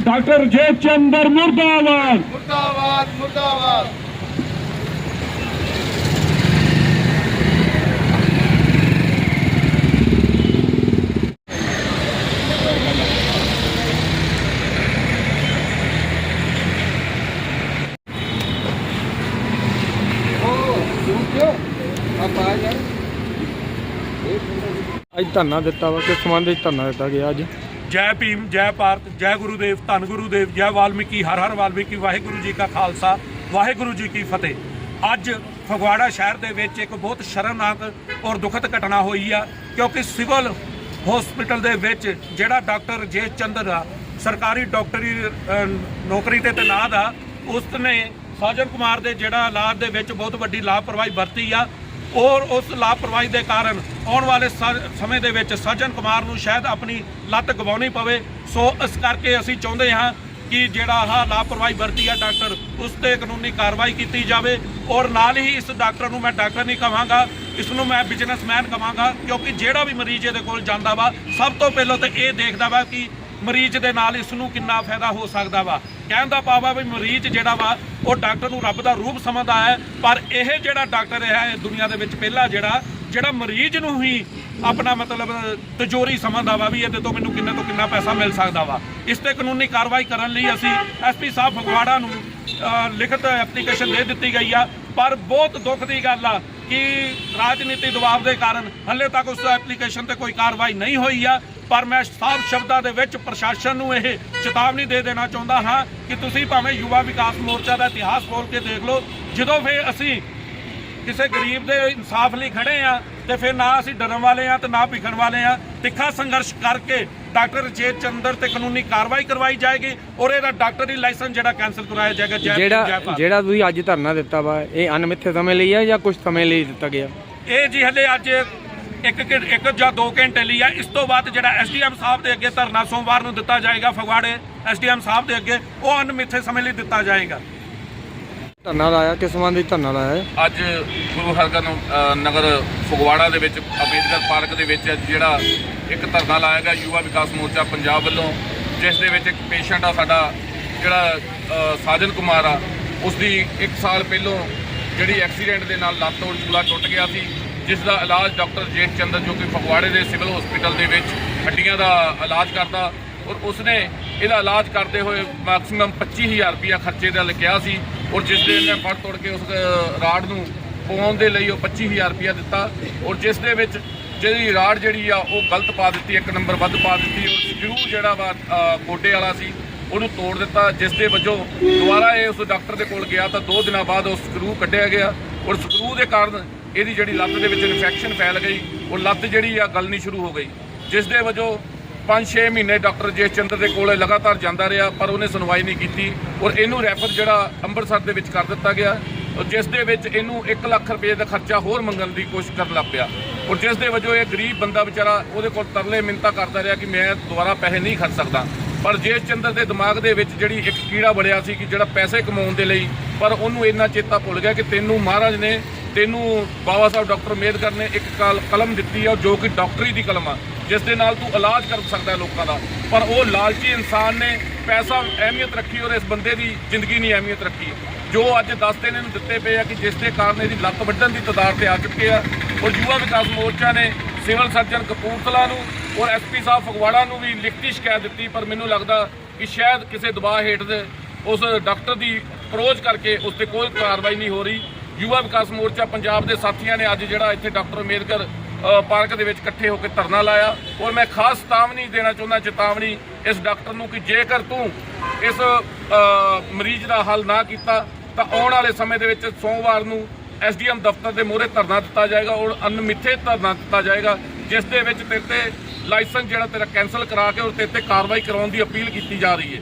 Doctor ਜੇਤ Chandra ਮੁਰਦਾਬਾਦ ਮੁਰਦਾਬਾਦ ਮੁਰਦਾਬਾਦ ਅੱਜ ਧਰਨਾ ਦਿੱਤਾ ਵਾ ਕਿਸ ਸੰਬੰਧ ਵਿੱਚ ਧਰਨਾ ਦਿੱਤਾ ਗਿਆ ਅੱਜ? ਜੈ ਭੀਮ, ਜੈ ਭਾਰਤ, ਜੈ ਗੁਰੂਦੇਵ, ਧੰਨ ਗੁਰੂਦੇਵ, ਜੈ ਵਾਲਮੀਕੀ, ਹਰ ਹਰ ਵਾਲਮੀਕੀ, ਵਾਹਿਗੁਰੂ ਜੀ ਕਾ ਖਾਲਸਾ, ਵਾਹਿਗੁਰੂ ਜੀ ਕੀ ਫਤਿਹ। ਅੱਜ ਫਗਵਾੜਾ ਸ਼ਹਿਰ ਦੇ ਵਿੱਚ ਇੱਕ ਬਹੁਤ ਸ਼ਰਮਨਾਕ ਔਰ ਦੁਖਦ ਘਟਨਾ ਹੋਈ ਆ, ਕਿਉਂਕਿ ਸਿਵਲ ਹਸਪੀਟਲ ਦੇ ਵਿੱਚ ਜਿਹੜਾ ਡਾਕਟਰ ਜੇ ਚੰਦਰ ਆ, ਸਰਕਾਰੀ ਡਾਕਟਰੀ ਨੌਕਰੀ ਤੇ ਤੈਨਾਤ ਆ ਉਸ ਨੇ ਸਾਜਨ ਕੁਮਾਰ ਦੇ ਜਿਹੜਾ ਇਲਾਜ ਦੇ ਵਿੱਚ ਬਹੁਤ ਵੱਡੀ ਲਾਪਰਵਾਹੀ ਵਰਤੀ ਆ ਔਰ ਉਸ ਲਾਪਰਵਾਹੀ ਦੇ ਕਾਰਨ ਆਉਣ ਵਾਲੇ ਸ- ਸਮੇਂ ਦੇ ਵਿੱਚ ਸੱਜਣ ਕੁਮਾਰ ਨੂੰ ਸ਼ਾਇਦ ਆਪਣੀ ਲੱਤ ਗਵਾਉਣੀ ਪਵੇ। ਸੋ ਇਸ ਕਰਕੇ ਅਸੀਂ ਚਾਹੁੰਦੇ ਹਾਂ ਕਿ ਜਿਹੜਾ ਆਹ ਲਾਪਰਵਾਹੀ ਵਰਤੀ ਆ ਡਾਕਟਰ, ਉਸ ਤੇ ਕਾਨੂੰਨੀ ਕਾਰਵਾਈ ਕੀਤੀ ਜਾਵੇ ਔਰ ਨਾਲ ਹੀ ਇਸ ਡਾਕਟਰ ਨੂੰ ਮੈਂ ਡਾਕਟਰ ਨਹੀਂ ਕਹਾਂਗਾ, ਇਸ ਨੂੰ ਮੈਂ ਬਿਜ਼ਨਸਮੈਨ ਕਹਾਂਗਾ, ਕਿਉਂਕਿ ਜਿਹੜਾ ਵੀ ਮਰੀਜ਼ ਇਹਦੇ ਕੋਲ ਜਾਂਦਾ ਵਾ, ਸਭ ਤੋਂ ਪਹਿਲਾਂ ਤਾਂ ਇਹ ਦੇਖਦਾ ਵਾ ਕਿ ਮਰੀਜ਼ ਦੇ ਨਾਲ ਇਸ ਨੂੰ ਕਿੰਨਾ ਫਾਇਦਾ ਹੋ ਸਕਦਾ ਵਾ। ਕਹਿਣ ਦਾ ਭਾਵ ਵੀ ਮਰੀਜ਼ ਜਿਹੜਾ ਵਾ ਉਹ ਡਾਕਟਰ ਨੂੰ ਰੱਬ ਦਾ ਰੂਪ ਸਮਝਦਾ ਹੈ, ਪਰ ਇਹ ਜਿਹੜਾ ਡਾਕਟਰ ਹੈ ਇਹ ਦੁਨੀਆ ਦੇ ਵਿੱਚ ਪਹਿਲਾ ਜਿਹੜਾ ਜਿਹੜਾ ਮਰੀਜ਼ ਨੂੰ ਹੀ ਆਪਣਾ ਮਤਲਬ ਤਜੋਰੀ ਸਮਝਦਾ ਵਾ ਵੀ ਇਹਦੇ ਤੋਂ ਮੈਨੂੰ ਕਿੰਨੇ ਤੋਂ ਕਿੰਨਾ ਪੈਸਾ ਮਿਲ ਸਕਦਾ ਵਾ। ਇਸ ਤੇ ਕਾਨੂੰਨੀ ਕਾਰਵਾਈ ਕਰਨ ਲਈ ਅਸੀਂ ਐਸਪੀ ਸਾਹਿਬ ਫਗਵਾੜਾ ਨੂੰ ਲਿਖਤ ਐਪਲੀਕੇਸ਼ਨ ਦੇ ਦਿੱਤੀ ਗਈ ਆ। ਪਰ ਬਹੁਤ ਦੁੱਖ ਦੀ ਗੱਲ ਆ ਕਿ ਰਾਜਨੀਤੀ ਦਬਾਅ ਦੇ ਕਾਰਨ ਹੱਲੇ ਤੱਕ ਉਸ ਐਪਲੀਕੇਸ਼ਨ ਤੇ ਕੋਈ ਕਾਰਵਾਈ ਨਹੀਂ ਹੋਈ ਆ। ਪਰ ਮੈਂ ਸਾਫ਼ ਸ਼ਬਦਾਂ ਦੇ ਵਿੱਚ ਪ੍ਰਸ਼ਾਸਨ ਨੂੰ ਇਹ ਚੇਤਾਵਨੀ ਦੇ ਦੇਣਾ ਚਾਹੁੰਦਾ ਹਾਂ ਕਿ ਤੁਸੀਂ ਭਾਵੇਂ ਯੁਵਾ ਵਿਕਾਸ ਮੋਰਚਾ ਦਾ ਇਤਿਹਾਸ ਖੋਲ ਕੇ ਦੇਖ ਲਓ ਜਦੋਂ ਫੇ ਅਸੀਂ ਕਿਸੇ ਗਰੀਬ ਦੇ ਇਨਸਾਫ ਲਈ ਖੜੇ ਆ ਤੇ ਫਿਰ ਨਾ ਅਸੀਂ ਡਰਨ ਵਾਲੇ ਆ ਤੇ ਨਾ ਭਿਖਣ ਵਾਲੇ ਆ ਤਿੱਖਾ ਸੰਘਰਸ਼ ਕਰਕੇ ਡਾਕਟਰ ਜੇ ਚੰਦਰ ਤੇ ਕਾਨੂੰਨੀ ਕਾਰਵਾਈ ਕਰਵਾਈ ਜਾਏਗੀ ਔਰ ਇਹਦਾ ਡਾਕਟਰੀ ਲਾਇਸੈਂਸ ਜਿਹੜਾ ਕੈਨਸਲ ਕਰਾਇਆ ਜਾਏਗਾ ਜਿਹੜਾ। ਜਿਹੜਾ ਤੁਸੀਂ ਅੱਜ ਧਰਨਾ ਦਿੱਤਾ ਵਾ ਇਹ ਅਨਮਿੱਥੇ ਸਮੇਂ ਲਈ ਆ ਜਾਂ ਕੁਝ ਸਮੇਂ ਲਈ ਦਿੱਤਾ ਗਿਆ ਇਹ ਜੀ ਹਲੇ ਅੱਜ ਇੱਕ ਘੰ- ਇੱਕ ਜਾਂ 2 ਘੰਟੇ ਲਈ ਆ। ਇਸ ਤੋਂ ਬਾਅਦ ਜਿਹੜਾ ਐਸਡੀਐਮ ਸਾਹਿਬ ਦੇ ਅੱਗੇ ਧਰਨਾ ਸੋਮਵਾਰ ਨੂੰ ਦਿੱਤਾ ਜਾਏਗਾ ਫਗਵਾੜੇ ਐਸਡੀਐਮ ਸਾਹਿਬ ਦੇ ਅੱਗੇ ਉਹ ਅਨਮਿੱਥੇ ਸਮੇਂ ਲਈ ਦਿੱਤਾ ਜਾਏਗਾ। ਧਰਨਾ ਲਾਇਆ ਕਿਸ ਸੰਬੰਧ ਵਿੱਚ ਧਰਨਾ ਲਾਇਆ ਹੈ? ਅੱਜ ਗੁਰੂ ਹਰਗੋਬਿੰਦ ਨਗਰ ਫਗਵਾੜਾ ਦੇ ਵਿੱਚ ਅੰਬੇਦਕਰ ਪਾਰਕ ਦੇ ਵਿੱਚ ਅੱਜ ਜਿਹੜਾ ਇੱਕ ਧਰਨਾ ਲਾਇਆ ਗਿਆ ਯੁਵਾ ਵਿਕਾਸ ਮੋਰਚਾ ਪੰਜਾਬ ਵੱਲੋਂ ਜਿਸ ਦੇ ਵਿੱਚ ਇੱਕ ਪੇਸ਼ੈਂਟ ਆ ਸਾਡਾ ਜਿਹੜਾ ਅ, ਸਾਜਨ ਕੁਮਾਰ ਆ ਉਸ ਦੀ 1 ਸਾਲ ਪਹਿਲੋਂ ਜਿਹੜੀ ਐਕਸੀਡੈਂਟ ਦੇ ਨਾਲ ਲੱਤ ਔਰ ਚੂਲਾ ਟੁੱਟ ਗਿਆ ਸੀ। ਜਿਸ ਦਾ ਇਲਾਜ ਡਾਕਟਰ ਜੇਠ ਚੰਦਰ ਜੋ ਕਿ ਫਗਵਾੜੇ ਦੇ ਸਿਵਲ ਹਸਪੀਟਲ ਦੇ ਵਿੱਚ ਹੱਡੀਆਂ ਦਾ ਇਲਾਜ ਕਰਦਾ ਔਰ ਉਸਨੇ ਇਹਦਾ ਇਲਾਜ ਕਰਦੇ ਹੋਏ ਮੈਕਸਿਮਮ 25000 ਰੁਪਇਆ ਖਰਚੇ ਦਾ ਲਿਖਿਆ ਸੀ ਔਰ ਜਿਸ ਦੇ ਨੇ ਫੜ ਤੋੜ ਕੇ ਉਸ ਰਾੜ ਨੂੰ ਪਵਾਉਣ ਦੇ ਲਈ ਉਹ 25000 ਰੁਪਇਆ ਦਿੱਤਾ ਔਰ ਜਿਸ ਦੇ ਵਿੱਚ ਜਿਹੜੀ ਰਾੜ ਜਿਹੜੀ ਆ ਉਹ ਗਲਤ ਪਾ ਦਿੱਤੀ ਇੱਕ ਨੰਬਰ ਵੱਧ ਪਾ ਦਿੱਤੀ ਔਰ ਸਕਰੂ ਜਿਹੜਾ ਵਾ ਅ, ਗੋਡੇ ਵਾਲਾ ਸੀ ਉਹਨੂੰ ਤੋੜ ਦਿੱਤਾ ਜਿਸ ਦੇ ਵਜੋਂ ਦੁਬਾਰਾ ਇਹ ਉਸ ਡਾਕਟਰ ਦੇ ਕੋਲ ਗਿਆ ਤਾਂ 2 ਦਿਨਾਂ ਬਾਅਦ ਉਹ ਸਕਰੂ ਕੱਢਿਆ ਗਿਆ ਔਰ ਸਕਰੂ ਦੇ ਕਾਰਨ ਇਹਦੀ ਜਿਹੜੀ ਲੱਤ ਦੇ ਵਿੱਚ ਇਨਫੈਕਸ਼ਨ ਫੈਲ ਗਈ, ਉਹ ਲੱਤ ਜਿਹੜੀ ਆ ਗਲਣੀ ਸ਼ੁਰੂ ਹੋ ਗਈ, ਜਿਸ ਦੇ ਵਜੋਂ 5-6 ਮਹੀਨੇ ਡਾਕਟਰ ਜੇਸ਼ ਚੰਦਰ ਦੇ ਕੋਲ ਲਗਾਤਾਰ ਜਾਂਦਾ ਰਿਹਾ, ਪਰ ਉਹਨੇ ਸੁਣਵਾਈ ਨਹੀਂ ਕੀਤੀ ਔਰ ਇਹਨੂੰ ਰੈਫਰ ਜਿਹੜਾ ਅੰਮ੍ਰਿਤਸਰ ਦੇ ਵਿੱਚ ਕਰ ਦਿੱਤਾ ਗਿਆ, ਔਰ ਜਿਸ ਦੇ ਵਿੱਚ ਇਹਨੂੰ 1 ਲੱਖ ਰੁਪਏ ਦਾ ਖਰਚਾ ਹੋਰ ਮੰਗਣ ਦੀ ਕੋਸ਼ਿਸ਼ ਕਰਨ ਲੱਗ ਪਿਆ। ਔਰ ਜਿਸ ਦੇ ਵਜੋਂ ਇਹ ਗਰੀਬ ਬੰਦਾ ਵਿਚਾਰਾ ਉਹਦੇ ਕੋਲ ਤਰਲੇ ਮਿੰਤਾ ਕਰਦਾ ਰਿਹਾ ਕਿ ਮੈਂ ਦੁਬਾਰਾ ਪੈਸੇ ਨਹੀਂ ਖਰਚ ਸਕਦਾ। ਪਰ ਜੇਸ਼ ਚੰਦਰ ਦੇ ਦਿਮਾਗ ਦੇ ਵਿੱਚ ਜਿਹੜੀ ਇੱਕ ਕੀੜਾ ਬੜਿਆ ਸੀ ਕਿ ਜਿਹੜਾ ਪੈਸੇ ਕਮਾਉਣ ਦੇ ਲਈ, ਪਰ ਉਹਨੂੰ ਇੰਨਾ ਚੇਤਾ ਭੁੱਲ ਗਿਆ ਕਿ ਤੈਨੂੰ ਮਹਾਰਾਜ ਨੇ ਤੈਨੂੰ ਬਾਬਾ ਸਾਹਿਬ ਡਾਕਟਰ ਅੰਬੇਦਕਰ ਨੇ ਇੱਕ ਕਲ- ਕਲਮ ਦਿੱਤੀ ਆ, ਜੋ ਕਿ ਡਾਕਟਰੀ ਦੀ ਕਲਮ ਆ, ਜਿਸ ਦੇ ਨਾਲ ਤੂੰ ਇਲਾਜ ਕਰ ਸਕਦਾ ਲੋਕਾਂ ਦਾ। ਪਰ ਉਹ ਲਾਲਚੀ ਇਨਸਾਨ ਨੇ ਪੈਸਾ, ਅਹਿਮੀਅਤ ਰੱਖੀ ਔਰ ਇਸ ਬੰਦੇ ਦੀ ਜ਼ਿੰਦਗੀ ਨਹੀਂ ਅਹਿਮੀਅਤ ਰੱਖੀ। ਜੋ ਅੱਜ 10 ਦਿਨ ਇਹਨੂੰ ਦਿੱਤੇ ਪਏ ਆ ਕਿ ਜਿਸ ਦੇ ਕਾਰਨ ਇਹਦੀ ਲੱਤ ਵੱਢਣ ਦੀ ਤਦਾਰ ਤੇ ਆ ਚੁੱਕੇ ਆ ਔਰ ਯੁਵਾ ਵਿਕਾਸ ਮੋਰਚਾ ਨੇ ਸਿਵਲ ਸਰਜਨ ਕਪੂਰਥਲਾ ਨੂੰ ਔਰ ਐਸਪੀ ਸਾਹਿਬ ਫਗਵਾੜਾ ਨੂੰ ਵੀ ਲਿਖਤੀ ਸ਼ਿਕਾਇਤ ਦਿੱਤੀ, ਪਰ ਮੈਨੂੰ ਲੱਗਦਾ ਕਿ ਸ਼ਾਇਦ ਕਿਸੇ ਦਬਾਅ ਹੇਠ ਦੇ ਉਸ ਡਾਕਟਰ ਦੀ ਅਪਰੋਚ ਕਰਕੇ ਉਸ ਤੇ ਕੋਈ ਕਾਰਵਾਈ ਨਹੀਂ ਹੋ ਰਹੀ। ਯੁਵਾ ਵਿਕਾਸ ਮੋਰਚਾ ਪੰਜਾਬ ਦੇ ਸਾਥੀਆਂ ਨੇ ਅੱਜ ਜਿਹੜਾ ਇੱਥੇ ਡਾਕਟਰ ਅੰਬੇਦਕਰ ਪਾਰਕ ਦੇ ਵਿੱਚ ਇਕੱਠੇ ਹੋ ਕੇ ਧਰਨਾ ਲਾਇਆ। ਔਰ ਮੈਂ ਖਾਸ ਚੇਤਾਵਨੀ ਦੇਣਾ ਚਾਹੁੰਦਾ, ਚੇਤਾਵਨੀ ਇਸ ਡਾਕਟਰ ਨੂੰ ਕਿ ਜੇਕਰ ਤੂੰ ਇਸ ਮਰੀਜ਼ ਦਾ ਹੱਲ ਨਾ ਕੀਤਾ, ਤਾਂ ਆਉਣ ਵਾਲੇ ਸਮੇਂ ਦੇ ਵਿੱਚ ਸੋਮਵਾਰ ਨੂੰ ਐਸਡੀਐਮ ਦਫ਼ਤਰ ਦੇ ਮੂਹਰੇ ਧਰਨਾ ਦਿੱਤਾ ਜਾਏਗਾ ਔਰ ਅਨਮਿੱਥੇ ਧਰਨਾ ਦਿੱਤਾ ਜਾਏਗਾ, ਜਿਸ ਦੇ ਵਿੱਚ ਤੇਰੇ ਤੇ ਲਾਇਸੈਂਸ ਜਿਹੜਾ ਤੇਰਾ ਕੈਨਸਲ ਕਰਾ ਕੇ ਔਰ ਤੇਰੇ ਤੇ ਕਾਰਵਾਈ ਕਰਾਉਣ ਦੀ ਅਪੀਲ ਕੀਤੀ ਜਾ ਰਹੀ ਹੈ।